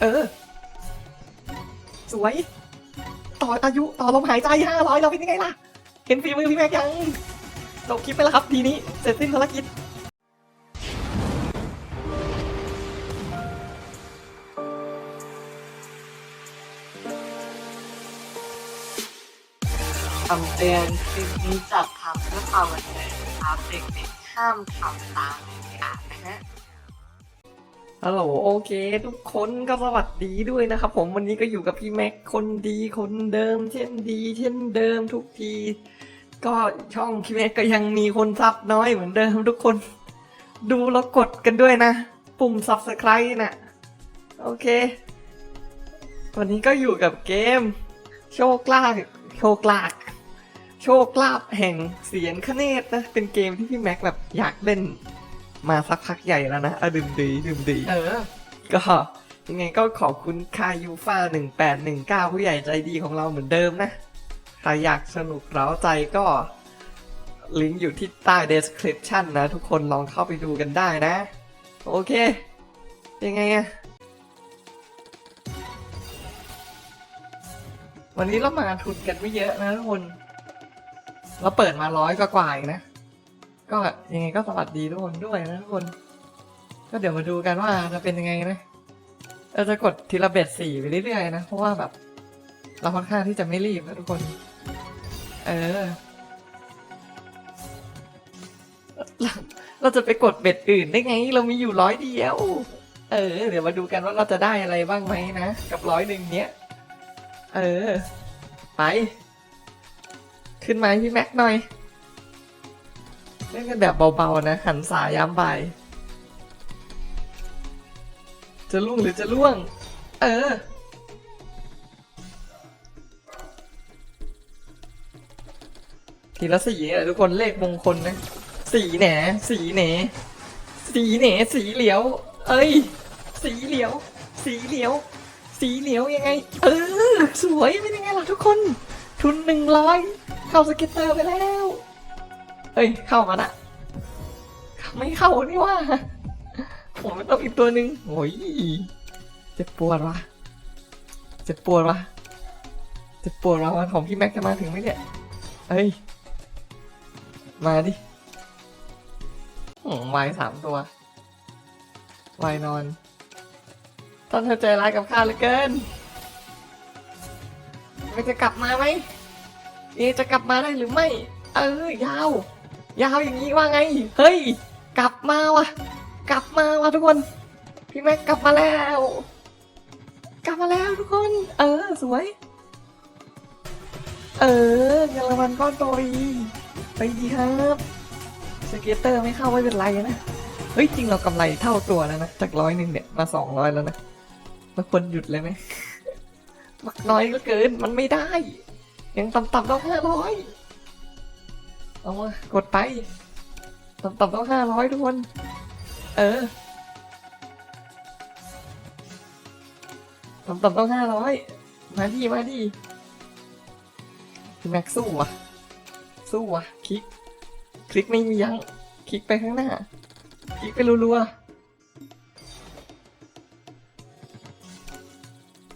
เออ สวย ต่ออายุต่อลมหายใจห้าร้อยเราเป็นยังไงล่ะ เห็นฝีมือพี่แม็กยังจบคลิปไปแล้วครับ ทีนี้เสร็จสิ้นภารกิจคำเตือนคลิปนี้จัดทำเพื่อความบันเทิงนะครับเด็กๆห้ามทำตาม ฮัลโหลโอเค ทุกคนก็สวัสดีด้วยนะครับ ผมวันนี้ก็อยู่กับพี่แม็กคนดีคนเดิม เช่นดี เช่นเดิมทุกที ก็ช่องพี่แม็กก็ยังมีคนซับน้อยเหมือนเดิมทุกคน ดูแล้วกดกันด้วยนะ ปุ่ม subscribe น่ะโอเค วันนี้ก็อยู่กับเกม โชคลาภโชคลาภโชคลาภแห่งเสียงคเนตนะเป็นเกมที่พี่แม็กแบบอยากเล่น มาสักพักใหญ่แล้วนะอะดื่มดีดื่มดี เออ ก็ยังไงก็ขอบคุณคายูฟ่าหนึ่งแปดหนึ่งเก้าผู้ใหญ่ใจดีของเราเหมือนเดิมนะ ใครอยากสนุกเร้าใจก็ ลิงก์อยู่ที่ใต้ description นะ ทุกคนลองเข้าไปดูกันได้นะ โอเค ยังไงอะวันนี้เรามาทุนกันไม่เยอะนะทุกคน เราเปิดมาร้อยกว่าๆเองนะ ก็ยังไงก็สวัสดีทุกคนด้วยนะทุกคน ก็เดี๋ยวมาดูกันว่าจะเป็นยังไงนะเราจะกดทีละเบ็ดสี่ไปเรื่อยๆนะ เพราะว่าแบบ เราค่อนข้างที่จะไม่รีบนะทุกคน เออ เราจะไปกดเบ็ดอื่นได้ไง เรามีอยู่ร้อยเดียว เออ เดี๋ยวมาดูกันว่าเราจะได้อะไรบ้างไหมนะ กับร้อยหนึ่งเนี้ย เออ ไป ขึ้นมาพี่แม็กหน่อย เล่นกันแบบเบาๆนะ หันสายยามบ่ายจะล่วงหรือจะล่วง เออ ทีละสีอะทุกคนเลขมงคลนะ สีแหนสีแหนสีแหนสีเหลียว เอ้ย สีเหลียว สีเหลียว สีเหลียวยังไง เออ สวยเป็นยังไงล่ะทุกคน ทุนหนึ่งร้อยเข้าสเก็ตเตอร์ไปแล้ว เฮ้ย เข้ามาละไม่เข้านี่ว่า ผมมันต้องอีกตัวหนึ่งโอ้ยเจ็บปวดวะเจ็บปวดวะเจ็บปวดวะวันของพี่แม็กจะมาถึงไหมเนี่ยเอ้ย มาดิโอ้วายสามตัววายนอนตอนเธอใจร้ายกับข้าเหลือเกินมันจะกลับมาไหมเอจะกลับมาได้หรือไม่ เออยาว ยาวอย่างนี้ว่าไง เฮ้ย กลับมาวะกลับมาวะทุกคน พี่แม็กกลับมาแล้ว กลับมาแล้วทุกคน เออสวย เออเงินรางวัลก้อนโตอีไปดีครับสเก็ตเตอร์ไม่เข้าไม่เป็นไรนะเฮ้ยจริงเรากำไรเท่าตัวแล้วนะจากร้อยหนึ่งเนี่ยมาสองร้อยแล้วนะเราควรหยุดเลยไหมมักน้อยก็เกินมันไม่ได้ ยังต่ำๆต้องห้าร้อย เอามากดไปต่ำๆต้องห้าร้อยทุกคน เออต่ำๆต้องห้าร้อยมาดีมาดีแม็กสู้วะสู้วะคลิก คลิกไม่มียั้งคลิกไปข้างหน้า คลิกไปรัวๆ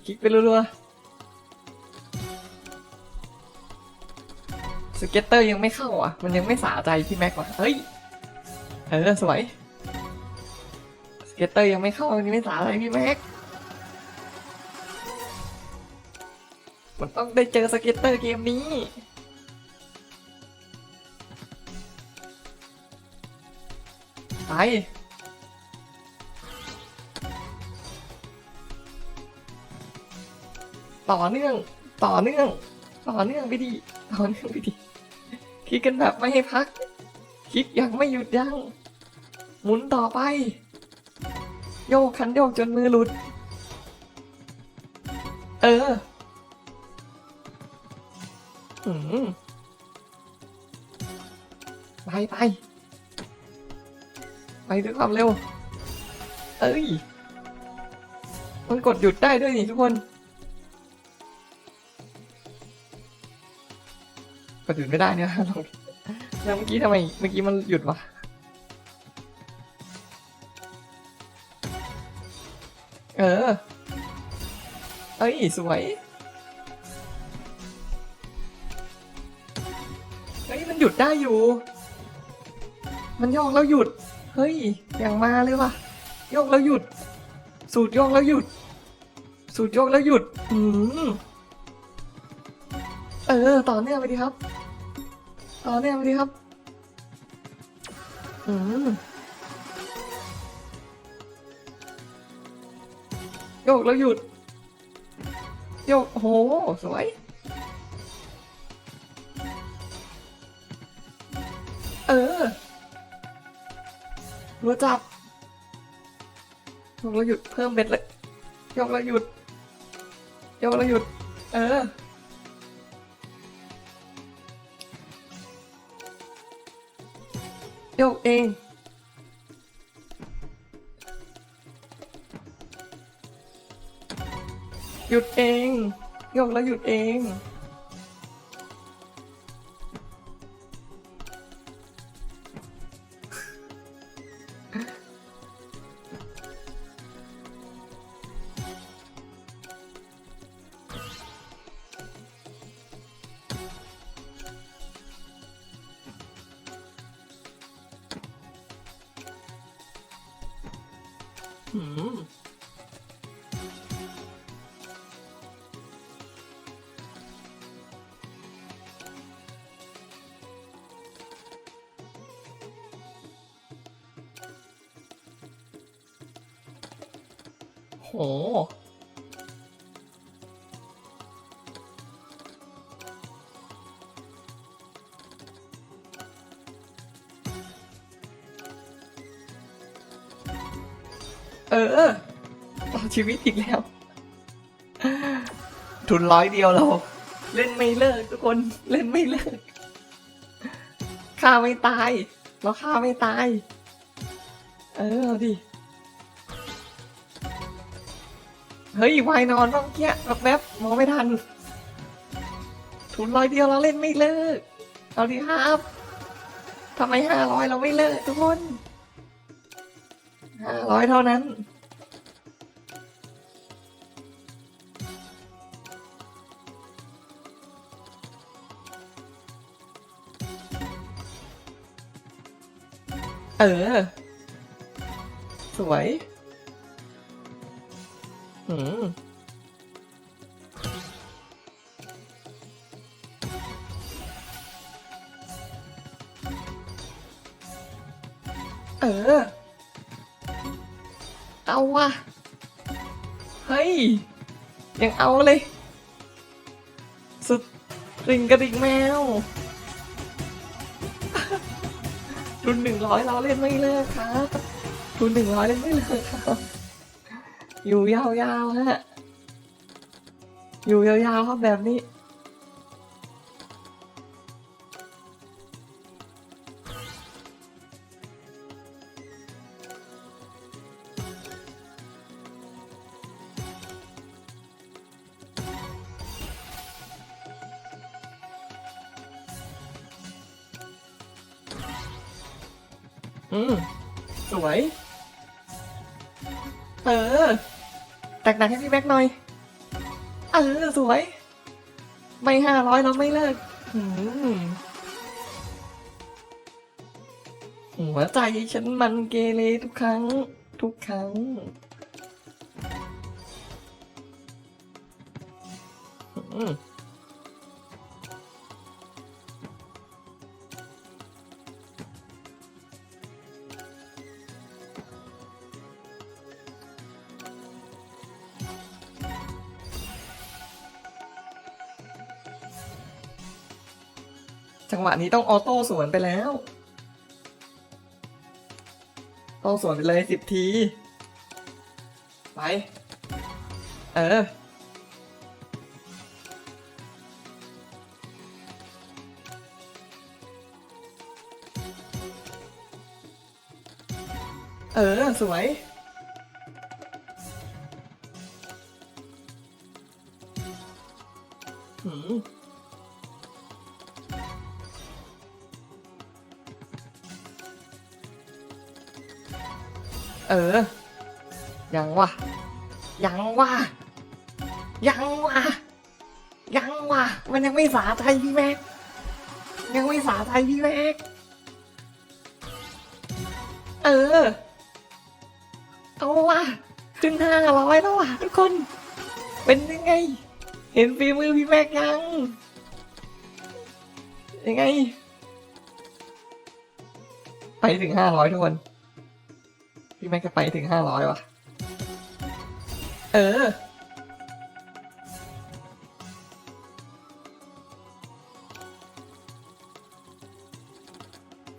คลิกไปรัวๆ สเก็ตเตอร์ยังไม่เข้าอะ มันยังไม่สาใจพี่แม็กว่ะเฮ้ย เออสวย สเก็ตเตอร์ยังไม่เข้ามันยังไม่สาใจพี่แม็ก มันต้องได้เจอสเก็ตเตอร์เกมนี้ ไป ต่อเนื่อง ต่อเนื่อง ต่อเนื่องไปดีต่อเนื่องไปดี คลิกกันแบบไม่ให้พัก คลิกยังไม่หยุดยัง้งหมุนต่อไป โยกคันโยกจนมือหลุด เออหืมไปไปไปด้วยความเร็ว เอ้ย มันกดหยุดได้ด้วยนี่ทุกคน กดหยุดไม่ได้เนี่ยแล้วเมื่อกี้ทำไมเมื่อกี้มันหยุดวะเออ เอ้ย สวย เฮ้ย มันหยุดได้อยู่ มันโยกแล้วหยุด เฮ้ย อย่างมาเลยว่ะโยกแล้วหยุด สูตรโยกแล้วหยุด สูตรโยกแล้วหยุด อืมเออ ต่อเนื่องไปดีครับ ต่อเนื่องไปดีครับ อืมโยกแล้วหยุด โยกโอ้โห สวย เออรัวจับโยกแล้วหยุดเพิ่มเบ็ดเลย โยกแล้วหยุด โยกแล้วหยุด เออ โยกเอง หยุดเอง โยกแล้วหยุดเอง หืม เออต่อชีวิตอีกแล้ว ทุนร้อยเดียวเรา เล่นไม่เลิกทุกคนเล่นไม่เลิกฆ่าไม่ตาย เราฆ่าไม่ตาย เออเอาดิเฮ้ยวายนอนบ้างเกี้ยแบบแบบมองไม่ทัน ทุนร้อยเดียวเราเล่นไม่เลิก เอาดิครับทำไมห้าร้อยเราไม่เลิกทุกคน ห้าร้อยเท่านั้น เออ สวย อืมเออ เอาว่ะ เฮ้ย ยังเอาเลย สุดริงกระดิ่งแมวทุนหนึ่งร้อยเราเล่นไม่เลิกครับทุนหนึ่งร้อยเล่นไม่เลิกครับ อยู่ยาวๆฮะ อยู่ยาวๆครับแบบนี้ อืมสวย เออแตกหนักให้พี่แบ็กหน่อย เออ สวย ไม่ห้าร้อยเราไม่เลิกอืมหัวใจฉันมันเกเรทุกครั้ง ทุกครั้ง อืม จังหวะนี้ต้องออโต้สวนไปแล้ว ต้องสวนไปเลยสิบที ไป เออ เออ สวยหืม เออ ยังวะ ยังวะ ยังวะ ยังวะ มันยังไม่สาใจพี่แม็ก ยังไม่สาใจพี่แม็ก เออ เอาวะ ขึ้นห้าร้อยแล้วว่ะทุกคน เป็นยังไง เห็นฝีมือพี่แม็กยัง ยังไง ไปถึงห้าร้อยทุกคน พี่แม็กจะไปถึงห้าร้อยวะเออ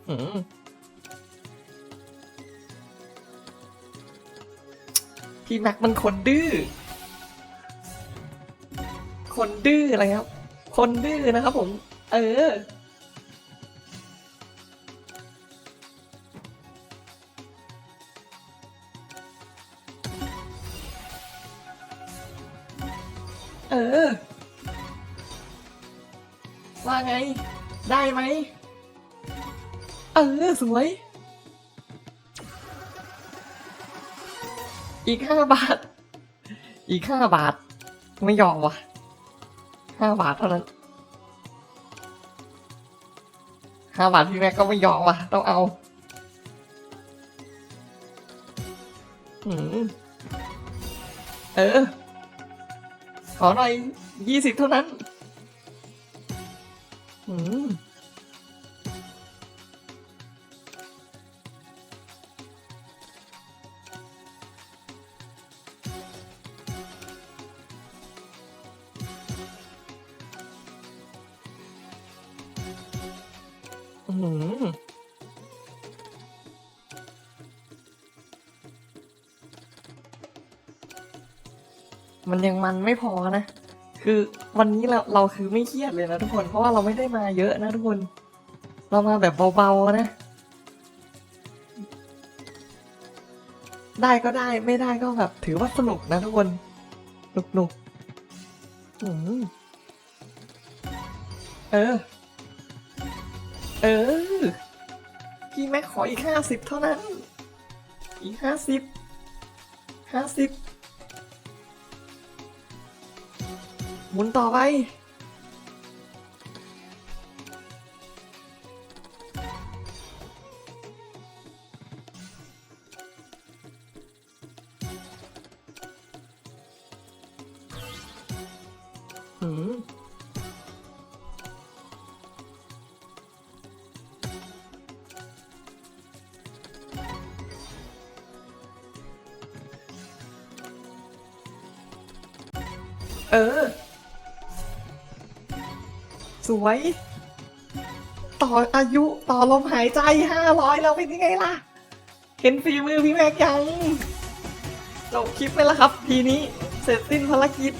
อืมพี่แม็กมันคนดื้อ คนดื้ออะไรครับ คนดื้อนะครับผม เออ ออว่าไง ได้ไหม เออ สวย อีกห้าบาท อีกห้าบาท ไม่ยอมวะห้าบาทเท่านั้นห้าบาทพี่แม็กก็ไม่ยอมวะต้องเอาอืมเออ ขอหน่อยยี่สิบเท่านั้นอืมอืม มันยังมันไม่พอนะ คือวันนี้เราเราคือไม่เครียดเลยนะทุกคน เพราะว่าเราไม่ได้มาเยอะนะทุกคน เรามาแบบเบาๆนะ ได้ก็ได้ไม่ได้ก็แบบ ถือว่าสนุกนะทุกคนสนุกนุกๆอืมเออ เออ พี่แม็กขออีกห้าสิบเท่านั้น อีกห้าสิบ ห้าสิบ หมุนต่อไป หืมเออ สวย ต่ออายุต่อลมหายใจห้าร้อยแล้วเป็นยังไงล่ะ เห็นฝีมือพี่แม็กยังจบคลิปไปแล้วครับ ทีนี้เสร็จสิ้นภารกิจ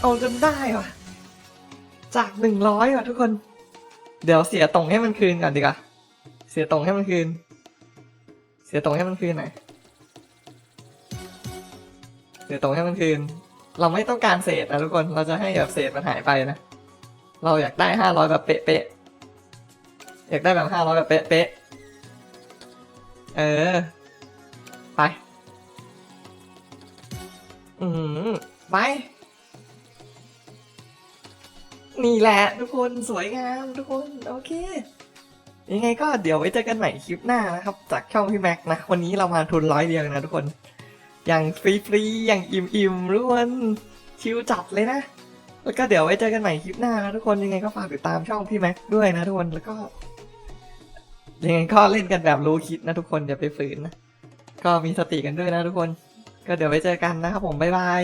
เอาจนได้ว่ะ จากหนึ่งร้อยว่ะทุกคน เดี๋ยวเสียตรงให้มันคืนก่อนดีกว่าเสียตรงให้มันคืน เสียตรงให้มันคืนหน่อยเสียตรงให้มันคืน เราไม่ต้องการเศษนะทุกคน เราจะให้แบบเศษมันหายไปนะ เราอยากได้ห้าร้อยแบบเป๊ะๆ อยากได้แบบห้าร้อยแบบเป๊ะๆ เออ ไป อืมไป นี่แหละทุกคนสวยงามทุกคน โอเค ยังไงก็เดี๋ยวไว้เจอกันใหม่คลิปหน้านะครับ จากช่องพี่แม็กนะ วันนี้เรามาทุนร้อยเดียวนะทุกคน อย่างฟรีๆ อย่างอิ่มๆทุกคนชิลจัดเลยนะ แล้วก็เดี๋ยวไว้เจอกันใหม่คลิปหน้านะทุกคนยังไงก็ฝากติดตามช่องพี่แม็กด้วยนะทุกคนแล้วก็ยังไงก็เล่นกันแบบรู้คิดนะทุกคนอย่าไปฝืนนะก็มีสติกันด้วยนะทุกคน ก็เดี๋ยวไว้เจอกันนะครับผมบ๊ายบาย